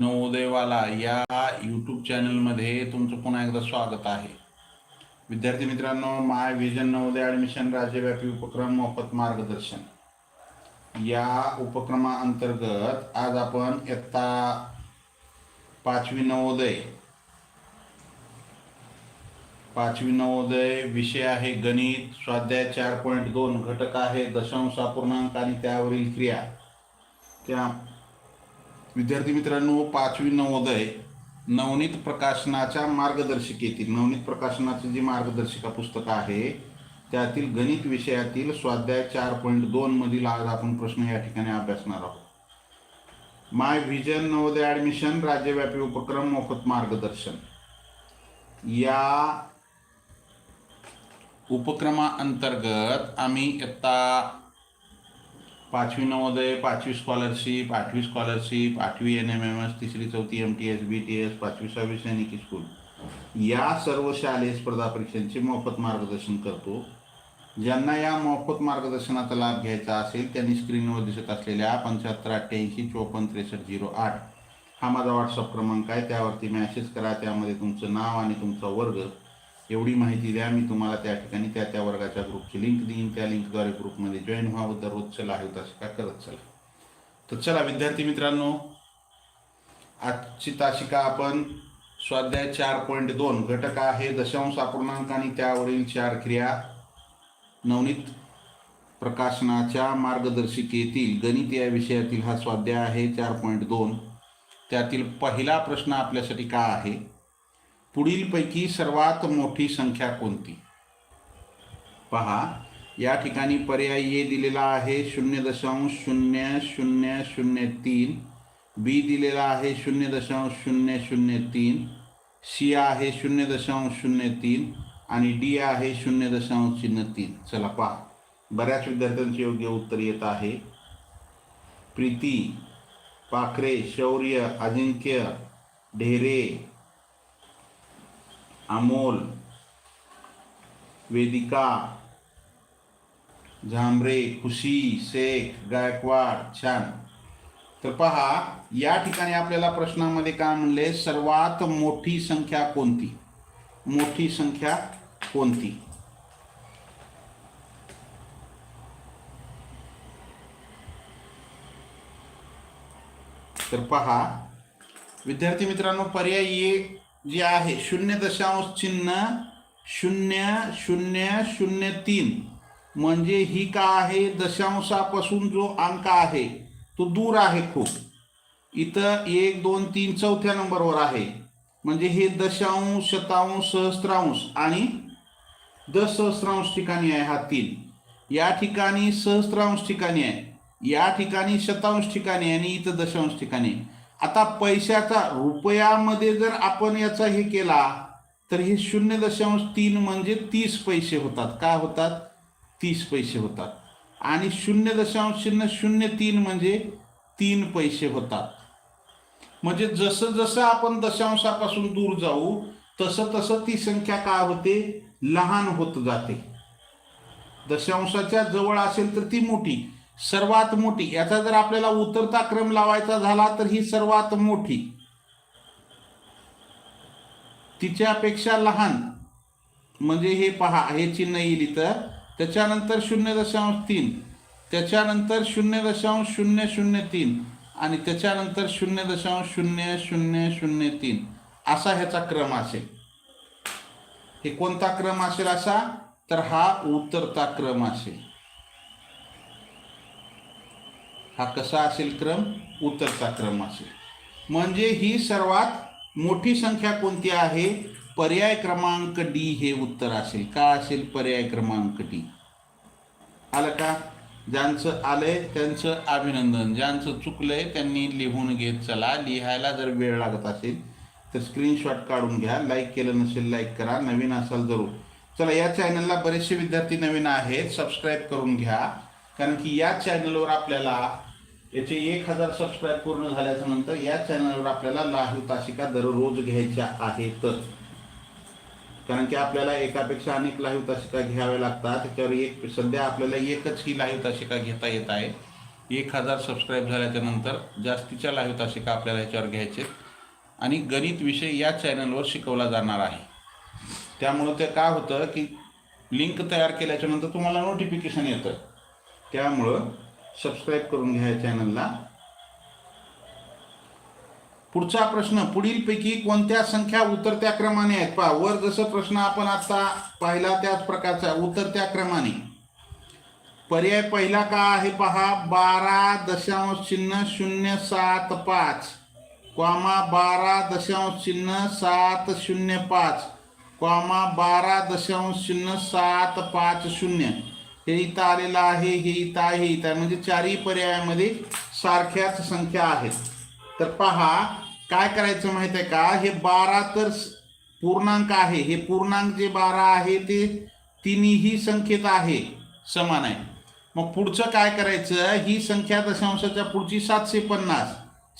नवोदयवाला या यूट्यूब चॅनलमध्ये तुमचं पुन्हा एकदा स्वागत आहे. विद्यार्थी मित्रांनो माय विजन नवोदय ॲडमिशन राज्यव्यापी उपक्रम मोफत मार्गदर्शन. या उपक्रमाअंतर्गत आज आपण इयत्ता पाचवी नवोदय पाचवी नवोदय विषय आहे गणित स्वाध्याय चार पॉईंट दोन घटक आहे दशांश अपूर्णांक आणि त्यावरील क्रिया. त्या विद्यार्थी मित्रांनो पाचवी नवोदय नवनीत प्रकाशनाच्या मार्गदर्शिकेतील नवनीत प्रकाशनाचं जी मार्गदर्शिका पुस्तक आहे त्यातील गणित विषयातील स्वाध्याय चार पॉईंट दोन मधील आज आपण प्रश्न या ठिकाणी अभ्यासणार आहोत. माय व्हिजन नवोदय ॲडमिशन राज्यव्यापी उपक्रम मोफत मार्गदर्शन. या उपक्रमाअंतर्गत आम्ही इयत्ता पाचवी नवोदय पाचवी स्कॉलरशिप आठवी स्कॉलरशिप आठवी एन एम एम एस तिसरी चौथी M T S B T S पाचवी सहावी सैनिकी स्कूल या सर्व शालेय स्पर्धा परीक्षांचे मोफत मार्गदर्शन करतो. ज्यांना या मोफत मार्गदर्शनाचा लाभ घ्यायचा असेल त्यांनी स्क्रीनवर दिसत असलेल्या पंच्याहत्तर अठ्ठ्याऐंशी चोपन्न त्रेसष्ट झिरो आठ हा माझा व्हॉट्सअप क्रमांक आहे. त्यावरती मॅसेज करा. त्यामध्ये तुमचं नाव आणि तुमचा वर्ग एवढी माहिती द्या मी तुम्हाला त्या ठिकाणी त्या त्या वर्गाच्या ग्रुपची लिंक देईन. त्या लिंकद्वारे ग्रुपमध्ये जॉईन व्हावं दररोज चला आहे तासिका करत चला. तर चला विद्यार्थी मित्रांनो आजची तासिका आपण स्वाध्याय चार पॉईंट दोन घटक आहे दशांश अपूर्णांक आणि त्यावरील चार क्रिया नवनीत प्रकाशनाच्या मार्गदर्शिकेतील गणित या विषयातील हा स्वाध्याय आहे चार पॉईंट दोन. त्यातील पहिला प्रश्न आपल्यासाठी का आहे? पुढीलपैकी सर्वात मोठी संख्या कोणती? पहा या ठिकाणी पर्याय ए दिलेला आहे शून्य दशांश शून्य शून्य शून्य तीन बी दिलेला आहे शून्य दशांश शून्य शून्य तीन सी आहे शून्य दशांश शून्य तीन आणि डी आहे शून्य दशांश चिन्ह तीन. चला पहा. बऱ्याच विद्यार्थ्यांचे योग्य उत्तर येत आहे. प्रीती पाखरे शौर्य अजिंक्य ढेरे अमोल, वेदिका, झांबरे, खुशी, शेख, गायकवाड, छान. तर पहा, या ठिकाणी आपल्याला प्रश्नामध्ये काय म्हणले, सर्वात मोठी संख्या कोणती? मोठी संख्या कोणती? तर पहा, विद्यार्थी मित्रांनो, पर्याय जे आहे शून्य दशांश चिन्ह शून्य शून्य शून्य तीन. म्हणजे ही का आहे? दशांशापासून जो अंक आहे तो दूर आहे खूप. इथं एक दोन तीन चौथ्या नंबरवर आहे. म्हणजे हे दशांश शतांश सहस्त्रांश आणि दसहस्त्रांश ठिकाणी आहे हा तीन. या ठिकाणी सहस्त्रांश ठिकाणी आहे या ठिकाणी शतांश ठिकाणी आहे आणि इथं दशांश ठिकाणी आहे. आता पैशाचा रुपयामध्ये जर आपण याचा हे केला तर हे शून्य दशांश तीन म्हणजे तीस पैसे होतात. काय होतात? तीस पैसे होतात. आणि शून्य दशांश शून्य शून्य तीन म्हणजे तीन पैसे होतात. म्हणजे जसं जसं आपण दशांशापासून दूर जाऊ तसं तसं ती संख्या काय होते? लहान होत जाते. दशांशाच्या जवळ असेल तर ती मोठी. सर्वात मोठी. याचा जर आपल्याला उतरता क्रम लावायचा झाला तर ही सर्वात मोठी. तिच्यापेक्षा लहान. म्हणजे हे पहा हे चिन्ह येईल इथं. त्याच्यानंतर शून्य दशांश तीन. त्याच्यानंतर शून्य दशांश शून्य शून्य तीन. आणि त्याच्यानंतर शून्य दशांश शून्य शून्य शून्य तीन. असा ह्याचा क्रम असेल. हे कोणता क्रम असेल असा? तर हा उतरता क्रम असेल. हा कसा असेल क्रम? उतरता क्रम असेल. म्हणजे ही सर्वात मोठी संख्या कोणती आहे? पर्याय क्रमांक डी हे उत्तर असेल. का असेल पर्याय क्रमांक डी? आलं का? ज्यांचं आलंय त्यांचं अभिनंदन. ज्यांचं चुकलंय त्यांनी लिहून घेत चला. लिहायला जर वेळ लागत असेल तर स्क्रीनशॉट काढून घ्या. लाईक केलं नसेल लाईक करा. नवीन असाल जरूर चला या चॅनलला बरेचसे विद्यार्थी नवीन आहेत. सबस्क्राईब करून घ्या. कारण की या चॅनलवर आपल्याला याचे एक हजार सबस्क्राईब पूर्ण झाल्याच्यानंतर या चॅनलवर आपल्याला लाईव्ह तासिका दररोज घ्यायच्या आहेत. कारण की आपल्याला एकापेक्षा अनेक लाईव्ह तासिका घ्याव्या लागतात. त्याच्यावर एक सध्या आपल्याला एकच ही लाईव्ह तासिका घेता येत आहे. एक हजार सबस्क्राईब झाल्याच्यानंतर जास्तीच्या लाईव्ह तासिका आपल्याला याच्यावर घ्यायचे आणि गणित विषय या चॅनलवर शिकवला जाणार आहे. त्यामुळं ते काय होतं की लिंक तयार केल्याच्यानंतर तुम्हाला नोटिफिकेशन येतं. त्यामुळं सबस्क्राईब करून घ्या चॅनलला पुढचा प्रश्न पुढीलपैकी कोणत्या संख्या उतरत्या क्रमाने आहेत? पहा वर जसं प्रश्न आपण आता पाहिला त्याच प्रकारचा उतरत्या क्रमाने. पर्याय पहिला का आहे पहा? बारा दशांश चिन्ह शून्य सात पाच. क्वामा बारा दशांश चिन्ह सात शून्य पाच. क्वामा बारा दशांश चिन्ह सात पाच शून्य. हे इथं आलेलं आहे हे इथं आहे इथं आहे. म्हणजे चारही पर्यायामध्ये सारख्याच संख्या आहेत. तर पहा काय करायचं माहिती आहे का? हे बारा तर पूर्णांक आहे. हे पूर्णांक जे बारा आहे ते तिन्ही संख्येत आहे. समान आहे. मग पुढचं काय करायचं? ही संख्या दशांशाच्या पुढची सातशे पन्नास.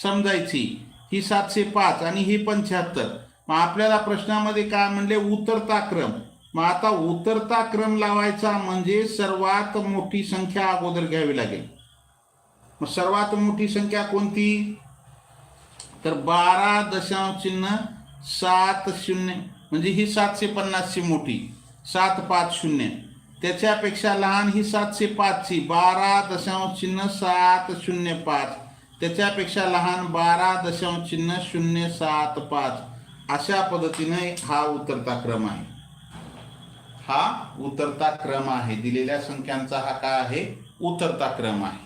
समजायची. ही सातशे पाच आणि ही पंच्याहत्तर. मग आपल्याला प्रश्नामध्ये काय म्हणले? उतरता क्रम. मग आता उतरता क्रम लावायचा म्हणजे सर्वात मोठी संख्या अगोदर घ्यावी लागेल. मग सर्वात मोठी संख्या कोणती? तर बारा दशांश चिन्ह सात शून्य. म्हणजे ही सातशे पन्नासची मोठी सात पाच शून्य. त्याच्यापेक्षा लहान ही सातशे पाचची बारा दशांश चिन्ह सात शून्य पाच. त्याच्यापेक्षा लहान बारा दशांश चिन्ह शून्य सात पाच. अशा पद्धतीने हा उतरता क्रम आहे. हा उतरता क्रम आहे. दिलेल्या संख्यांचा हा काय आहे? उतरता क्रम आहे.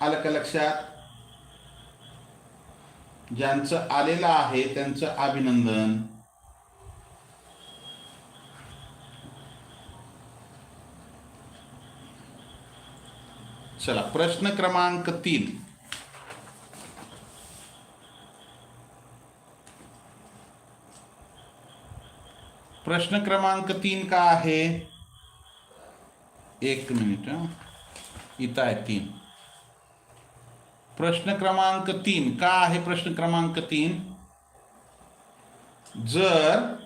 आलं का लक्षात? ज्यांचं आलेलं आहे त्यांचं अभिनंदन. चला प्रश्न क्रमांक तीन. प्रश्न क्रमांक तीन का आहे? एक मिनिट इथं आहे तीन. प्रश्न क्रमांक तीन. का आहे प्रश्न क्रमांक तीन? जर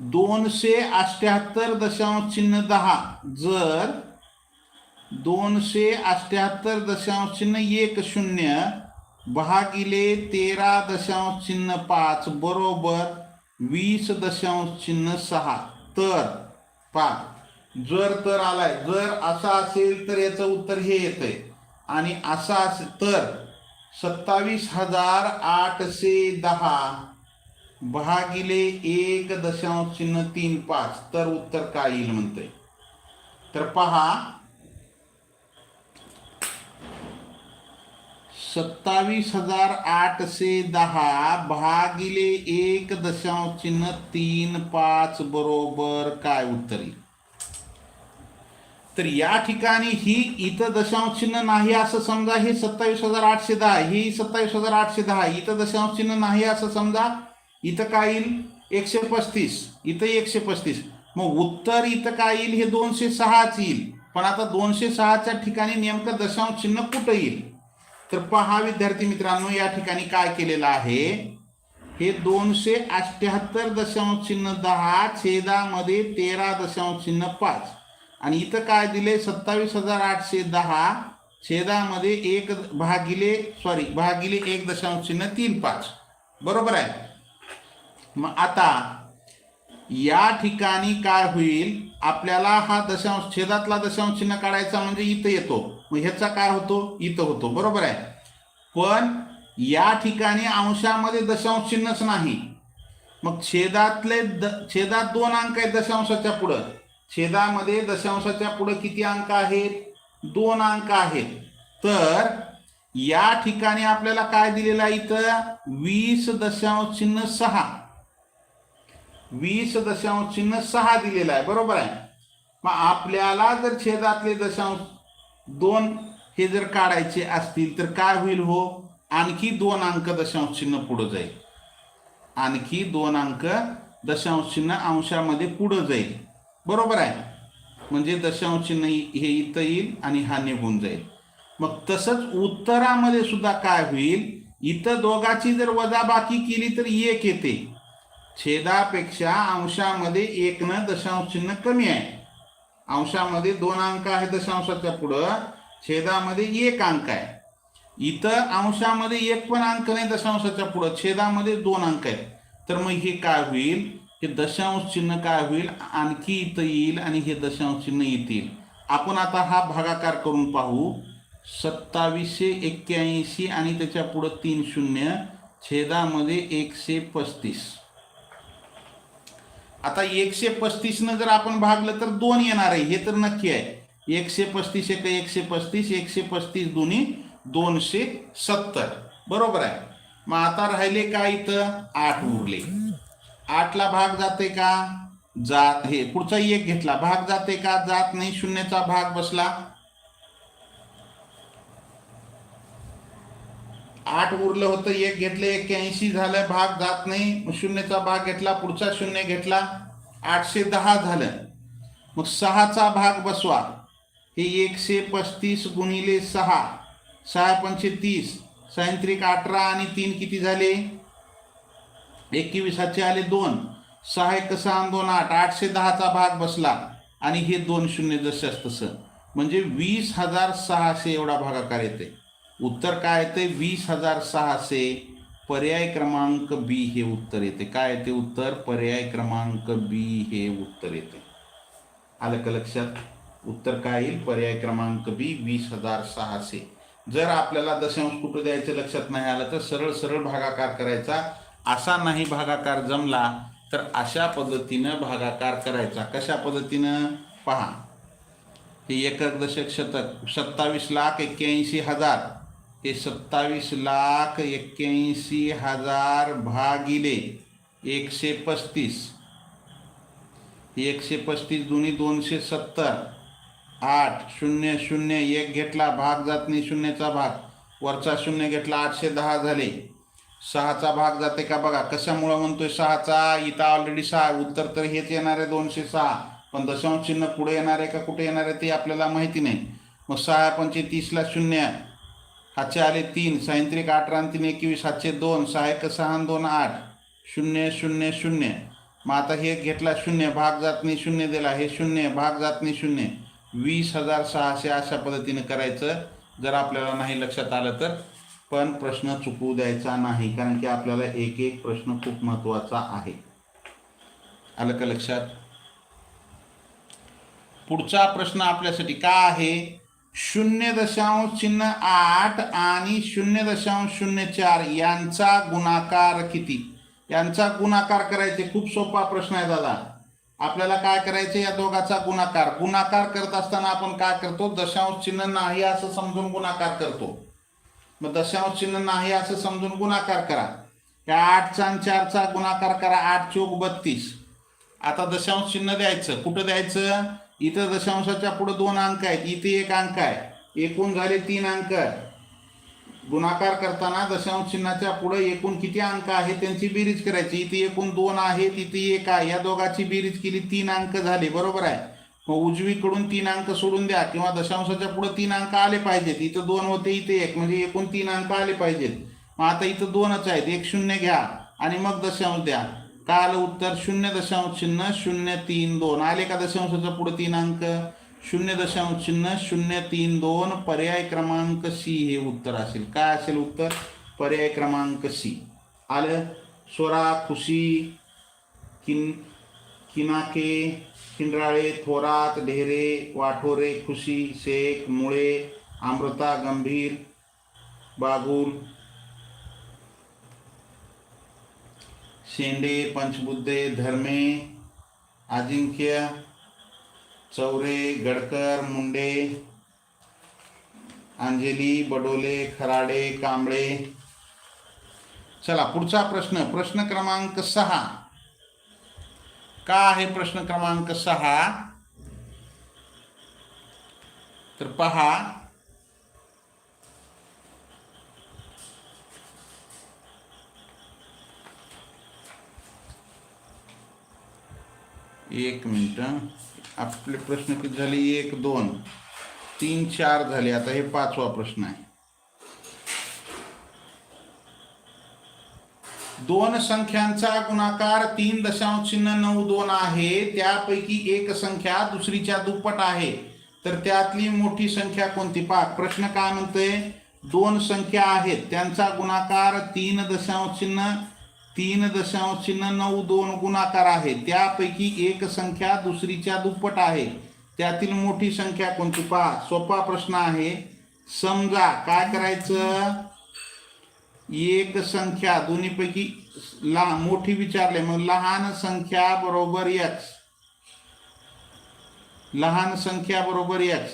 दोनशे अष्ट्याहत्तर दशांश चिन्ह दहा जर दोनशे अष्ट्याहत्तर दशांश चिन्ह एक शून्य भागिले तेरा दशांश चिन्ह पाच बरोबर वीस दशांश चिन्ह सहा. तर पाच जर तर आलाय जर असा असेल तर याचं उत्तर हे येतंय. आणि असा असेल तर सत्तावीस हजार आठशे दहा भागिले एक दशांश चिन्ह तीन पाच. तर उत्तर काय येईल म्हणतंय? तर पहा सत्तावीस हजार आठशे दहा भागिले एक दशांश चिन्ह तीन पाच बरोबर काय उत्तर? येईल तर या ठिकाणी ही इथं दशांश चिन्ह नाही असं समजा हे सत्तावीस हजार आठशे दहा ही सत्तावीस हजार आठशे दहा इथं दशांश चिन्ह नाही असं समजा इथं काय येईल? एकशे पस्तीस इथं एकशे पस्तीस. मग उत्तर इथं काय येईल? हे दोनशे सहाच येईल. पण आता दोनशे सहाच्या ठिकाणी नेमकं दशांश चिन्ह कुठं येईल? तर पहा विद्यार्थी मित्रांनो या ठिकाणी काय केलेलं आहे? हे दोनशे अठ्याहत्तर दशांश चिन्ह दहा छेदामध्ये तेरा दशांश चिन्ह पाच. आणि इथं काय दिले? सत्तावीस हजार आठशे दहा छेदामध्ये एक भागिले सॉरी भागिले एक दशांश चिन्ह तीन पाच. बरोबर आहे? मग आता या ठिकाणी काय होईल? आपल्याला हा दशांश छेदातला दशांश चिन्ह काढायचा म्हणजे इथं येतो. मग ह्याचा काय होतो? इथं होतो. बरोबर आहे? पण या ठिकाणी अंशामध्ये दशांश चिन्हच नाही. मग छेदातले द छेदात दोन अंक आहेत दशांशाच्या पुढं. छेदामध्ये दशांशाच्या पुढं किती अंक आहेत? दोन अंक आहेत. तर या ठिकाणी आपल्याला काय दिलेलं आहे इथं? वीस दशांश चिन्ह सहा. वीस दशांश चिन्ह सहा दिलेलं आहे. बरोबर आहे? मग आपल्याला जर छेदातले दशांश दोन हे जर काढायचे असतील तर काय होईल हो? आणखी दोन अंक दशांश चिन्ह पुढं जाईल. आणखी दोन अंक दशांश चिन्ह अंशामध्ये पुढं जाईल. बरोबर आहे? म्हणजे दशांश चिन्ह हे इथं येईल आणि हा निघून जाईल. मग तसंच उत्तरामध्ये सुद्धा काय होईल? इथं दोघाची जर वजाबाकी केली तर एक येते. छेदापेक्षा अंशामध्ये एकनं दशांश चिन्ह कमी आहे. अंशामध्ये दोन अंक आहे दशांशाच्या पुढं. छेदामध्ये एक अंक आहे. इथं अंशामध्ये एक पण अंक नाही दशांशाच्या पुढं. छेदामध्ये दोन अंक आहेत. तर मग हे काय होईल? हे दशांश चिन्ह काय होईल? आणखी इथं येईल आणि हे दशांश चिन्ह येतील. आपण आता हा भागाकार करून पाहू. सत्तावीसशे एक्क्याऐंशी आणि त्याच्या पुढं तीन शून्य. छेदामध्ये एकशे पस्तीस. आता एकशे पस्तीसनं जर आपण भागलं तर दोन येणार आहे हे तर नक्की आहे. एकशे पस्तीस एक एकशे पस्तीस एकशे पस्तीस दोन्ही दोनशे सत्तर. बरोबर आहे. मग आता राहिले का इथं? आठ उरले. आठला भाग जाते का? जात हे पुढचा एक घेतला. भाग जाते का? जात नाही शून्याचा भाग बसला. आठ उरलं होतं एक घेतलं एक्क्याऐंशी झालं भाग जात नाही. मग भाग घेतला पुढचा शून्य घेतला आठशे दहा झालं. मग सहाचा भाग बसवा. हे एकशे पस्तीस गुणिले सहा सहा पंचे तीस सायंत्रिक अठरा आणि तीन किती झाले? एकवीसाचे आले दोन सहा एक सहा दोन आठ आठशे दहाचा भाग बसला. आणि हे दोन शून्य जसं तसं म्हणजे वीस हजार सहाशे एवढा भागाकार येते उत्तर काय येते वीस हजार सहाशे पर्याय क्रमांक बी हे उत्तर येते. काय येते उत्तर? पर्याय क्रमांक बी हे उत्तर येते. आलं का लक्षात? उत्तर काय येईल? पर्याय क्रमांक बी वीस हजार सहाशे. जर आपल्याला दशांश कुठं द्यायचं लक्षात नाही आलं तर सरळ सरळ भागाकार करायचा. असा नाही भागाकार जमला तर अशा पद्धतीनं भागाकार करायचा. कशा पद्धतीनं? पहा. हे एकक दशक शतक. सत्तावीस लाख एक्क्याऐंशी हजार. हे सत्तावीस लाख एक्क्याऐंशी हजार भागिले एकशे पस्तीस. एकशे पस्तीस दोन्ही दोनशे सत्तर. आठ शून्य शून्य एक घेतला भाग जात नाही शून्याचा भाग. वरचा शून्य घेतला आठशे दहा झाले. सहाचा भाग जाते का बघा कशामुळं म्हणतोय सहाचा? इथं ऑलरेडी सहा उत्तर तर हेच येणार आहे दोनशे सहा. पण दशांश चिन्ह पुढे येणार आहे का कुठे येणार आहे ते आपल्याला माहिती नाही. मग सहा पंचे तीसला शून्य. हातचे आले तीन सायंत्रिक आठ आणि तीन एकवीस हातचे दोन सहा एक सहा दोन आठ. शून्य शून्य शून्य. मग आता हे घेतला शून्य भाग जात नाही शून्य दिला. हे शून्य भाग जात नाही शून्य. वीस हजार सहाशे अशा पद्धतीने करायचं जर आपल्याला नाही लक्षात आलं तर. पण प्रश्न चुकवू द्यायचा नाही कारण की आपल्याला एक एक प्रश्न खूप महत्त्वाचा आहे. आलं का लक्षात? पुढचा प्रश्न आपल्यासाठी का आहे? शून्य दशांश चिन्ह आठ आणि शून्य दशांश शून्य चार यांचा गुणाकार किती? यांचा गुणाकार करायचे खूप सोपा प्रश्न आहे दादा. आपल्याला काय करायचे या दोघाचा गुणाकार? गुणाकार करत असताना आपण काय करतो? दशांश चिन्ह नाही असं समजून गुणाकार करतो. मग दशांश चिन्ह नाही असं समजून गुणाकार करा. या आठचा आणि चारचा गुणाकार करा. आठ चौक बत्तीस. आता दशांश चिन्ह द्यायचं. कुठं द्यायचं? इथं दशांशाच्या पुढं दोन अंक आहेत इथे एक अंक आहे एकूण झाले तीन अंक गुणाकार करताना दशांश चिन्हाच्या पुढे एकूण किती अंक आहे त्यांची बेरीज करायची. इथे एकूण दोन आहेत इथे एक आहे. या दोघाची बेरीज केली तीन अंक झाले. बरोबर आहे? मग उजवीकडून तीन अंक सोडून द्या किंवा दशांशाच्या पुढे तीन अंक आले पाहिजेत. इथं दोन होते इथे एक. म्हणजे एकूण तीन अंक आले पाहिजेत. मग आता इथं दोनच आहेत. एक शून्य घ्या आणि मग दशांश द्या. काल आलं उत्तर शून्य दशांश चिन्ह शून्य तीन दोन. आले का दशांशाच्या पुढे तीन अंक? शून्य दशांश चिन्ह शून्य तीन दोन पर्याय क्रमांक सी हे उत्तर असेल. काय असेल उत्तर? पर्याय क्रमांक सी आलं? स्वरा खुशी किन किनाके किंड्राळे थोरात ढेरे वाठोरे खुशी शेख मुळे अमृता गंभीर बागुल शेंडे पंचबुद्धे धर्मे अजिंक्य चौरे गडकर मुंडे अंजली बडोले खराडे कांबळे. चला पुढचा प्रश्न. प्रश्न क्रमांक सहा. का आहे प्रश्न क्रमांक सहा? तर पहा. एक मिनिट आपले प्रश्न किती झाले? एक दोन. तीन चार झाले. आता हे पाचवा प्रश्न आहे. दोन संख्यांचा गुणाकार तीन दशांश चिन्ह नऊ दोन आहे. त्यापैकी एक संख्या दुसरीच्या दुप्पट आहे. तर त्यातली मोठी संख्या कोणती? पा प्रश्न काय म्हणतोय? दोन संख्या आहेत. त्यांचा गुणाकार तीन दशांश चिन्ह तीन दशांश चिन्ह नऊ दोन गुणाकार आहे. त्यापैकी एक संख्या दुसरीच्या दुप्पट आहे. त्यातील मोठी संख्या कोणती? पहा सोपा प्रश्न आहे. समजा काय करायचं? एक संख्या दोन्हीपैकी लहान मोठी विचारले. मग लहान संख्या बरोबर एक्स लहान संख्या बरोबर एक्स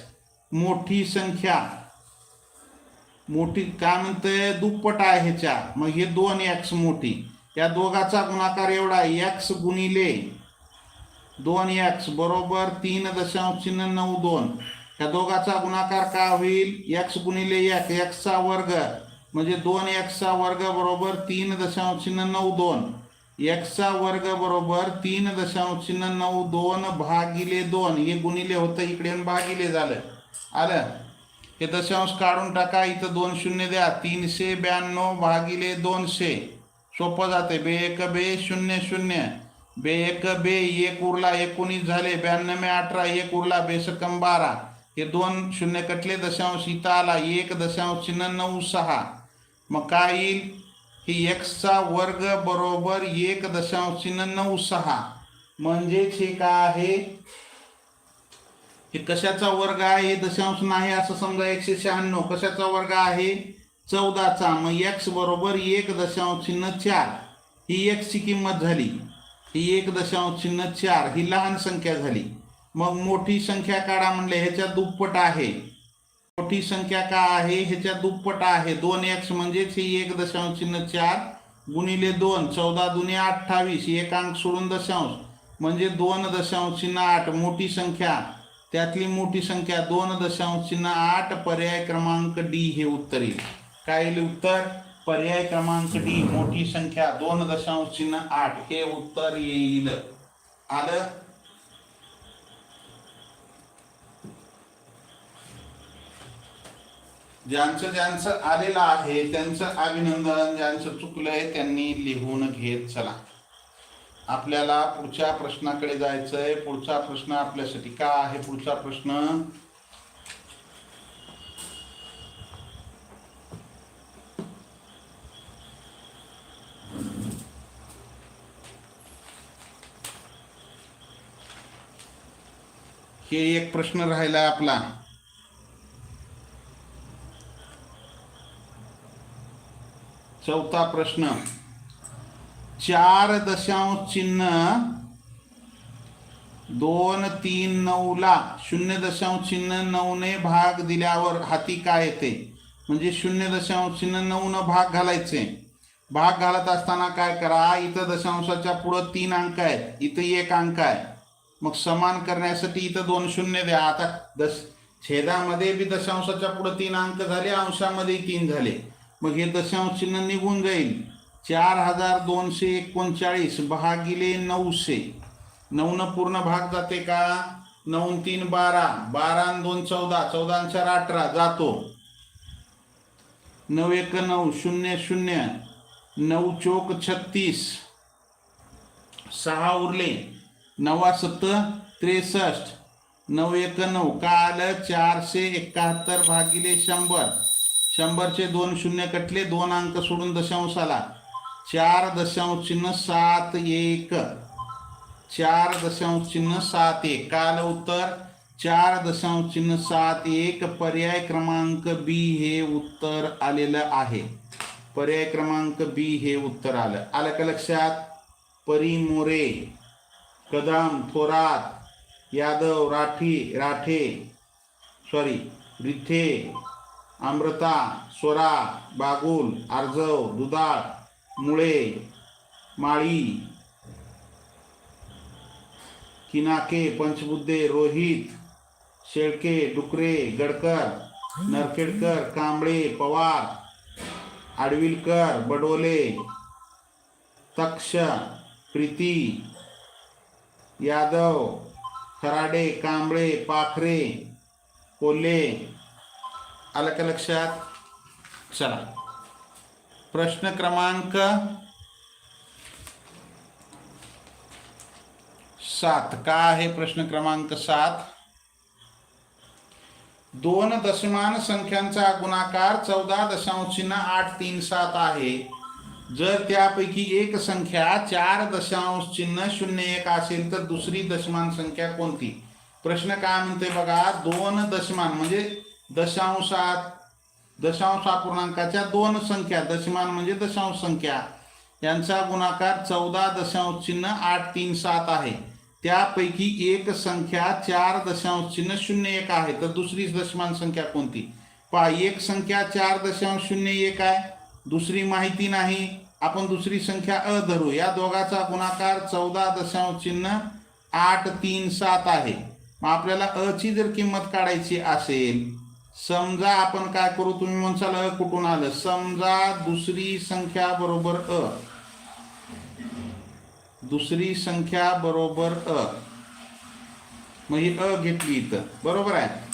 मोठी संख्या. मोठी काय म्हणतंय? दुप्पट आहे ह्याच्या. मग हे दोन एक्स मोठी. या दोघाचा गुणाकार एवढा एक्स गुणिले दोन एक्स बरोबर तीन दशांश चिन्ह नऊ दोन. या दोघाचा गुणाकार का होईल? एक्स गुणिले एक. एक्सचा वर्ग म्हणजे दोन एक्सचा वर्ग बरोबर तीन दशांश चिन्ह नऊ दोन. एक्सचा वर्ग बरोबर तीन दशांश चिन्ह नऊ दोन भागिले दोन. हे गुणिले होतं इकडे भागिले झालं. आलं? हे दशांश काढून टाका. इथं दोन शून्य द्या. तीनशे ब्याण्णव भागिले दोनशे. सोपं जाते बे एक बे शून्य शून्य. बे एक बे एक उरला एकोणीस झाले. ब्याण्णवे अठरा एक उरला बेसकम बारा. हे दोन शून्य कटले दशांश इथं आला. एक दशांश चिन्ह नऊ सहा. मग काय येईल? ही एक्सचा वर्ग बरोबर एक दशांश चिन्ह नऊ सहा. म्हणजेच हे काय आहे? हे कशाचा वर्ग आहे? दशांश नाही असं समजा एकशे शहाण्णव. कशाचा वर्ग आहे? चौदाचा मग एक्स बरोबर एक दशांश चिन्ह चार. ही एक्सची किंमत झाली. ही एक दशांश चिन्ह चार ही लहान संख्या झाली. मग मोठी संख्या काढा म्हणले ह्याच्या दुप्पट आहे. मोठी संख्या काय आहे? ह्याच्या दुप्पट आहे. दोन एक्स म्हणजेच ही एक दशांश चिन्ह चार गुणिले दोन चौदा दुने अठ्ठावीस एक अंक सोडून दशांश. म्हणजे दोन दशांश चिन्ह आठ मोठी संख्या. त्यातली मोठी संख्या दोन दशांश चिन्ह आठ पर्याय क्रमांक डी हे उत्तर येईल काय येईल उत्तर. पर्याय क्रमांक डी मोठी संख्या दोन दशांश चिन्ह आठ. हे उत्तर येईल. आलं? ज्यांचं ज्यांचं आलेलं आहे त्यांचं अभिनंदन ज्यांचं चुकलंय त्यांनी लिहून घेत चला. आपल्याला पुढच्या प्रश्नाकडे जायचंय. पुढचा प्रश्न आपल्यासाठी का आहे? पुढचा प्रश्न हे एक प्रश्न राहिला आपला. चौथा प्रश्न. चार दशांश चिन्ह दोन तीन नऊला शून्य दशांश चिन्ह नऊने भाग दिल्यावर हाती काय येते? म्हणजे शून्य दशांश चिन्ह नऊनं भाग घालायचे. भाग घालत असताना काय करा? इथं दशांशाच्या पुढं तीन अंक आहेत. इथं एक अंक आहे. मग समान करण्यासाठी इथं दोन शून्य द्या. आता दश छेदामध्ये बी दशांशाच्या पुढं तीन अंक झाले अंशामध्ये तीन झाले. मग हे दशांश चिन्ह निघून जाईल. चार हजार दोनशे एकोणचाळीस भागिले नऊशे. नऊनं पूर्ण भाग जाते का? नऊ तीन बारा. बारा दोन चौदा. चौदा चार अठरा. जातो. नऊ एक नऊ शून्य शून्य. नऊ चोक छत्तीस. सहा उरले. नवा सत्त त्रेसष्ट नऊ एक नऊ का आलं चारशे एकाहत्तर भागिले शंभर. शंभरचे दोन शून्य कटले दोन अंक सोडून दशांश आला. चार दशांश चिन्ह सात एक. चार दशांश चिन्ह सात एक. काल उत्तर चार दशांश चिन्ह सात एक. पर्याय क्रमांक बी हे उत्तर आलेलं आहे. पर्याय क्रमांक बी हे उत्तर आलं. आलं का लक्षात? परी मोरे. कदम थोरात यादव राठी राठे सॉरी रिथे अमृता स्वरा बागुल आर्जव दुधाळ मुळे माळी किनाके पंचबुद्धे रोहित शेळके डुकरे गडकर नरखेडकर कांबळे पवार आडविलकर बडोले तक्ष प्रीती यादव खराडे कांबळे पाखरे कोल्हे आलं का लक्षात चला. प्रश्न क्रमांक सात. का आहे प्रश्न क्रमांक सात? दोन दशमान संख्यांचा गुणाकार चौदा दशांशीनं आठ तीन सात आहे. जर त्यापैकी एक संख्या चार दशांश चिन्ह शून्य एक असेल तर दुसरी दशमान संख्या कोणती? प्रश्न काय म्हणते बघा दोन दशमान म्हणजे दशांशात दशांश अपूर्णांकाच्या दोन संख्या दशमान म्हणजे दशांश संख्या. यांचा गुणाकार चौदा दशांश चिन्ह आठ तीन सात आहे. त्यापैकी एक संख्या चार दशांश चिन्ह शून्य एक आहे तर दुसरी दशमान संख्या कोणती? पहा एक संख्या चार दशांश शून्य एक आहे. दुसरी माहिती नाही आपण दुसरी संख्या अ धरू. या दोघाचा गुणाकार चौदा दशांश चिन्ह आठ तीन सात आहे. मग आपल्याला अ ची जर किंमत काढायची असेल समजा आपण काय करू? तुम्ही म्हणसाल अ कुठून आलं? समजा दुसरी संख्या बरोबर अ. दुसरी संख्या बरोबर अ. मग ही अ घेतली इथं. बरोबर आहे?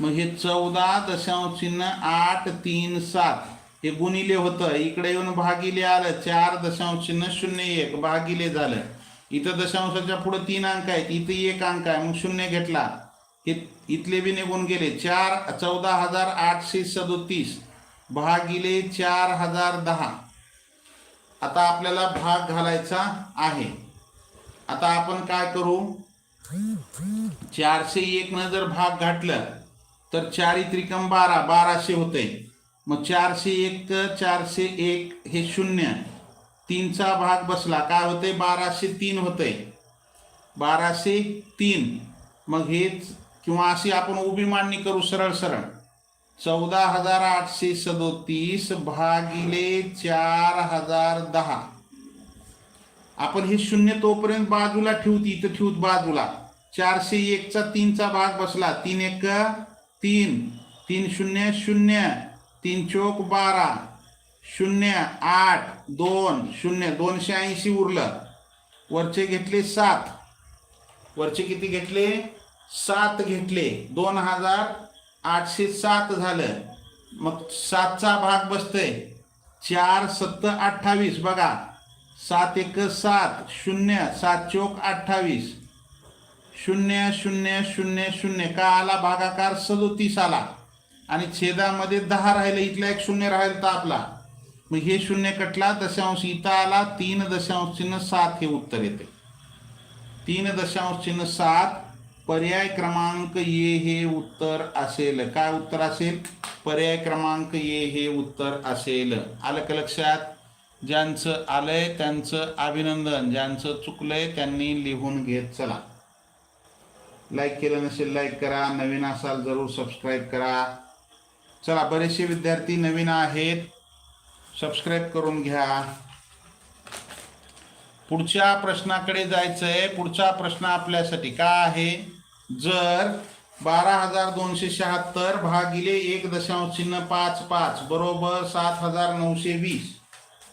मग हे चौदा दशांश चिन्ह आठ तीन सात. हे गुणिले होतं. इकडे येऊन भागिले आलं. चार दशांश चिन्ह शून्य एक. भागिले झालं. इथं दशांशाच्या पुढे तीन अंक आहेत. इथं एक अंक आहे. मग शून्य घेतला. हे इथले बी निघून गेले. चार चौदा हजार आठशे सदोतीस. भागिले चार हजार दहा. आता आपल्याला भाग घालायचा आहे. आता आपण काय करू? चारशे एक न जर भाग घातलं तर चारी त्रिकम बारा बाराशे होते मग चारशे एक चारशे एक हे शून्य. तीनचा भाग बसला. काय होते बाराशे तीन होते बाराशे तीन. मग हेच किंवा अशी आपण उभी मांडणी करू सरळ सरळ. चौदा हजार आठशे सदोतीस भागिले चार हजार दहा. आपण हे शून्य तोपर्यंत बाजूला ठेवू इथं ठेवूत बाजूला. चारशे एकचा तीनचा भाग बसला. तीन एक तीन तीन शून्य शून्य तीन चोक बारा शून्य आठ दोन शून्य दोनशे ऐंशी उरलं. वरचे घेतले सात. वरचे किती घेतले? सात घेतले. दोन हजार आठशे सात झालं. मग सातचा भाग बसतोय. चार सत्त अठ्ठावीस. बघा. सात एक सात. शून्य सात चोक अठ्ठावीस. शून्य शून्य शून्य शून्य. का आला भागाकार? सदोतीस आला. आणि छेदामध्ये दहा राहिलं इथला एक शून्य राहिला तर आपला. मग हे शून्य कटला दशांश इथं आला तीन दशांश चिन्ह सात हे उत्तर येते. तीन दशांश चिन्ह सात पर्याय क्रमांक ये हे उत्तर असेल. काय उत्तर असेल? पर्याय क्रमांक ये हे उत्तर असेल. आलं का लक्षात? ज्यांचं आलंय त्यांचं अभिनंदन ज्यांचं चुकलंय त्यांनी लिहून घेत चला. लाईक केलं नसेल लाईक करा. नवीन असाल जरूर सबस्क्राईब करा. चला बरेचसे विद्यार्थी नवीन आहेत. सबस्क्राईब करून घ्या. पुढच्या प्रश्नाकडे जायचं आहे पुढचा प्रश्न आपल्यासाठी काय आहे? जर बारा हजार दोनशे शहात्तर भागिले एक दशांश चिन्ह पाच पाच बरोबर सात हजार नऊशे वीस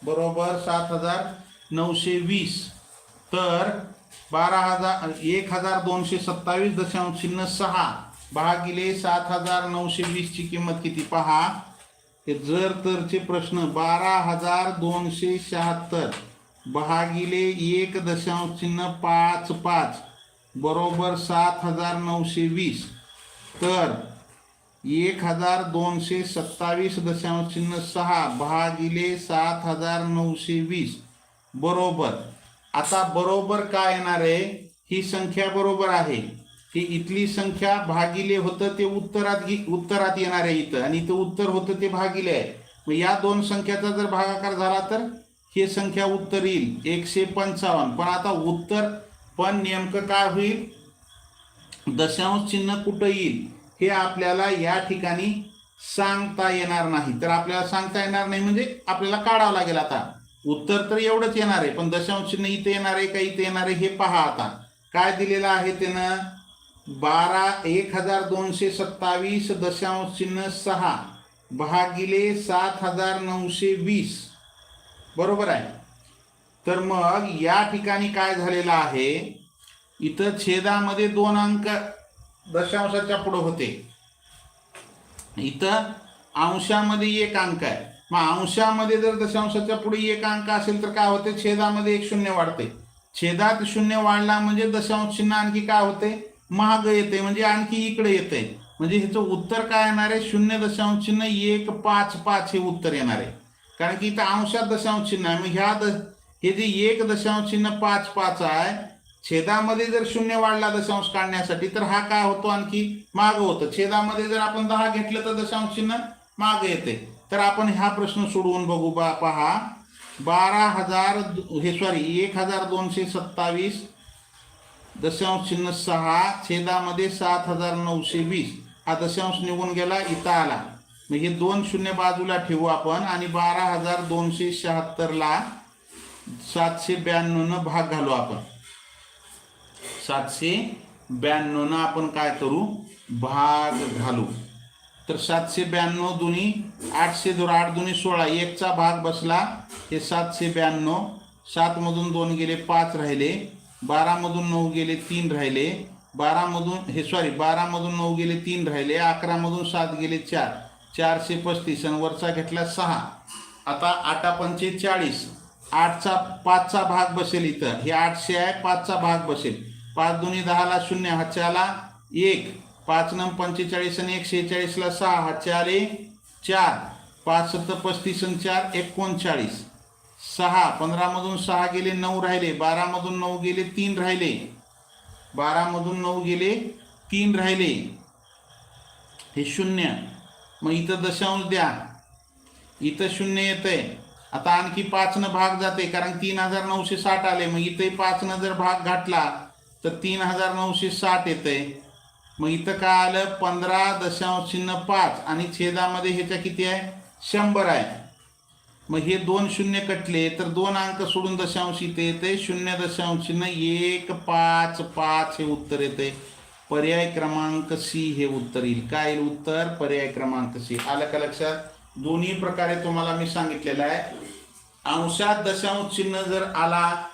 बरोबर सात हजार नऊशे वीस. तर बारा हजार एक हजार दोनशे सत्तावीस दशांश चिन्ह सहा. भागिले सात हजार नऊशे वीसची किंमत किती? पहा. हे जर तरचे प्रश्न बारा हजार दोनशे शहात्तर. भागिले एक दशांश चिन्ह पाच पाच. बरोबर सात हजार नऊशे वीस. तर एक हजार दोनशे सत्तावीस दशांश चिन्ह सहा. भागिले सात हजार नऊशे वीस. बरोबर. आता बरोबर काय येणार आहे? ही संख्या बरोबर आहे. की इथली संख्या भागिले होतं ते उत्तरात उत्तरात येणार आहे इथं. आणि इथं उत्तर होतं ते भागिले आहे. मग या दोन संख्याचा जर भागाकार झाला तर ही संख्या उत्तर येईल. एकशे पंचावन्न. पण आता उत्तर पण नेमकं काय होईल? दशांश चिन्ह कुठं येईल? हे आपल्याला या ठिकाणी सांगता येणार नाही. तर आपल्याला सांगता येणार नाही म्हणजे आपल्याला काढावं लागेल आता. उत्तर तर एवढंच येणार आहे पण दशांश इथे येणार आहे का इथे येणार आहे हे पहा आता. काय दिलेलं आहे त्यानं? बारा एक हजार दोनशे सत्तावीस दशांश चिन्ह सहा भागिले सात हजार नऊशे वीस. बरोबर आहे. तर मग या ठिकाणी काय झालेलं आहे? इथं छेदामध्ये दोन अंक दशांशाच्या पुढं होते. इथं अंशामध्ये एक अंक आहे. मग अंशामध्ये जर दशांशाच्या पुढे एक अंक असेल तर काय होते? छेदामध्ये एक शून्य वाढते. छेदात शून्य वाढला म्हणजे दशांश चिन्ह आणखी काय होते? महाग येते म्हणजे आणखी इकडे येते. म्हणजे ह्याचं उत्तर काय येणार आहे? शून्य दशांश चिन्ह एक पाच पाच हे उत्तर येणार आहे. कारण की इथं अंशात दशांश चिन्ह आहे. मग ह्या द हे जे एक दशांश चिन्ह पाच पाच आहे छेदामध्ये जर शून्य वाढला दशांश काढण्यासाठी तर हा काय होतो? आणखी माग होतं. छेदामध्ये जर आपण दहा घेतलं तर दशांश चिन्ह माग येते. तर आपण हा प्रश्न सोडवून बघू बा पहा. बारा हजार हे सॉरी एक हजार दोनशे सत्तावीस दशांश चिन्ह सहा छेदामध्ये सात हजार नऊशे वीस. हा दशांश निघून गेला इथं आला. म्हणजे दोन शून्य बाजूला ठेवू आपण आणि बारा हजार दोनशे शहात्तरला सातशे ब्याण्णवनं भाग घालू आपण. सातशे ब्याण्णवनं आपण काय करू? भाग घालू. तर सातशे ब्याण्णव दोन्ही आठशे दोन आठ दोन्ही सोळा एकचा भाग बसला हे सातशे ब्याण्णव. सातमधून दोन गेले पाच राहिले. बारामधून नऊ गेले तीन राहिले. बारामधून हे सॉरी बारामधून नऊ गेले तीन राहिले. अकरामधून सात गेले चार. चारशे पस्तीस आणि वरचा घेतला सहा. आता आठा पंचे चाळीस. आठचा पाचचा भाग बसेल इथं. हे आठशे आहे पाचचा भाग बसेल. पाच दोन्ही दहाला शून्य हातचे एक. पाच नम पंचेचाळीस आणि एकशे चाळीसला सहा चार ए चार. पाच सत्त पस्तीस आणि चार एकोणचाळीस. सहा पंधरामधून सहा गेले नऊ राहिले. बारामधून नऊ गेले तीन राहिले. बारामधून नऊ गेले तीन राहिले. हे शून्य. मग इथं दशांश द्या. इथं शून्य येतंय. आता आणखी पाचनं भाग जाते कारण तीन हजार नऊशे साठ आले. मग इथे पाचनं जर भाग घातला तर तीन हजार नऊशे साठ येते मग इथं काय आलं? पंधरा दशांश चिन्ह पाच. आणि छेदामध्ये ह्याच्या किती आहे? शंभर आहे. मग हे दोन शून्य कटले तर दोन अंक सोडून दशांश इथे येते. शून्य दशांश चिन्ह एक पाच पाच हे उत्तर येते. पर्याय क्रमांक सी हे उत्तर येईल. काय येईल उत्तर? पर्याय क्रमांक सी. आलं का लक्षात? दोन्ही प्रकारे तुम्हाला मी सांगितलेलं आहे. अंशात दशांश चिन्ह जर आला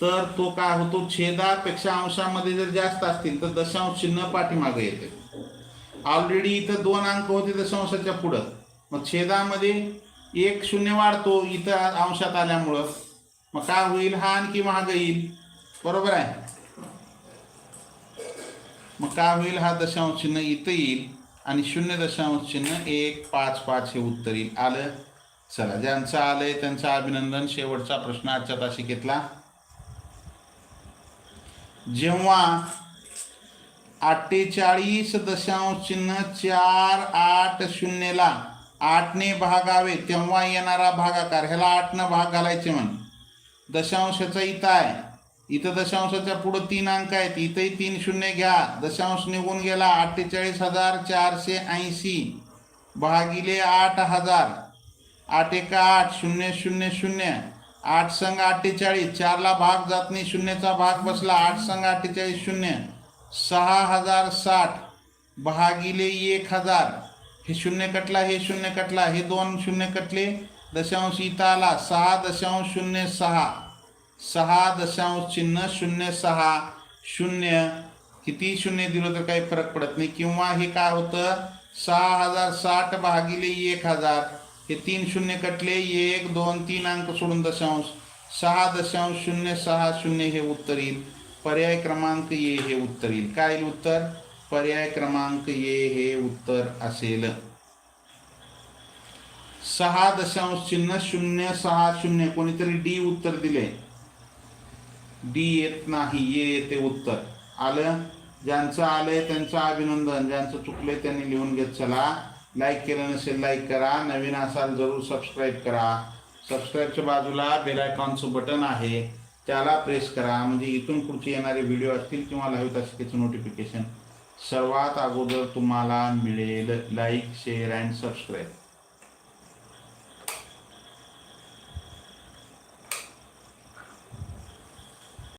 तर तो काय होतो छेदापेक्षा अंशामध्ये जर जास्त असतील तर दशांश चिन्ह पाठीमागे येते. ऑलरेडी इथं दोन अंक होते दशांशाच्या पुढं. मग छेदामध्ये एक शून्य वाढतो इथं अंशात आल्यामुळं. मग काय होईल? हा आणखी महाग येईल. बरोबर आहे? मग काय होईल? हा दशांश चिन्ह इथं येईल आणि शून्य दशांश चिन्ह एक पाच पाच हे उत्तर येईल. आलं? चला ज्यांचं आलंय त्यांचं अभिनंदन. शेवटचा प्रश्न आजच्या घेतला जेव्हा अठ्ठेचाळीस दशांश चिन्ह चार आठ शून्यला आठने भागावे तेव्हा येणारा भागाकार ह्याला आठनं भाग घालायचे म्हण. दशांशाचा इथं आहे. इथं दशांशाच्या पुढं तीन अंक आहेत. इथंही तीन शून्य घ्या. दशांश निघून गेला अठ्ठेचाळीस हजार चारशे ऐंशी. भागिले आठ हजार. आठ एका आठ शून्य शून्य शून्य. आठ संघ अठ्ठेचाळीस चारला भाग जात नाही शून्यचा भाग बसला आठ संघ अठ्ठेचाळीस शून्य. सहा हजार साठ भागिले एक हजार. हे शून्य कटला हे शून्य कटला हे दोन शून्य कटले दशांश इथं आला सहा दशांश शून्य सहा. सहा दशांश चिन्ह शून्य सहा शून्य. किती शून्य दिलं तर काही फरक पडत नाही. किंवा हे काय होतं? सहा हजार साठ भागिले एक हजार. हे तीन शून्य कटले एक दोन तीन अंक सोडून दशांश. सहा दशांश शून्य सहा शून्य हे उत्तर येईल. पर्याय क्रमांक ये हे उत्तर येईल. काय येईल उत्तर? पर्याय क्रमांक ये हे उत्तर असेल. सहा दशांश चिन्ह शून्य सहा शून्य. कोणीतरी डी उत्तर दिले. डी येत नाही ये येते उत्तर. आलं? ज्यांचं आलंय त्यांचं अभिनंदन. ज्यांचं चुकलंय त्यांनी लिहून घेत चला. लाईक केलं नसेल लाईक करा. नवीन असाल जरूर सबस्क्राईब करा. सबस्क्राईबच्या बाजूला बेल आयकॉनचं बटन आहे. त्याला प्रेस करा. म्हणजे इथून पुढचे येणारे व्हिडिओ असतील किंवा लाईव्ह त्याचं नोटिफिकेशन सर्वात अगोदर तुम्हाला मिळेल. Like share and subscribe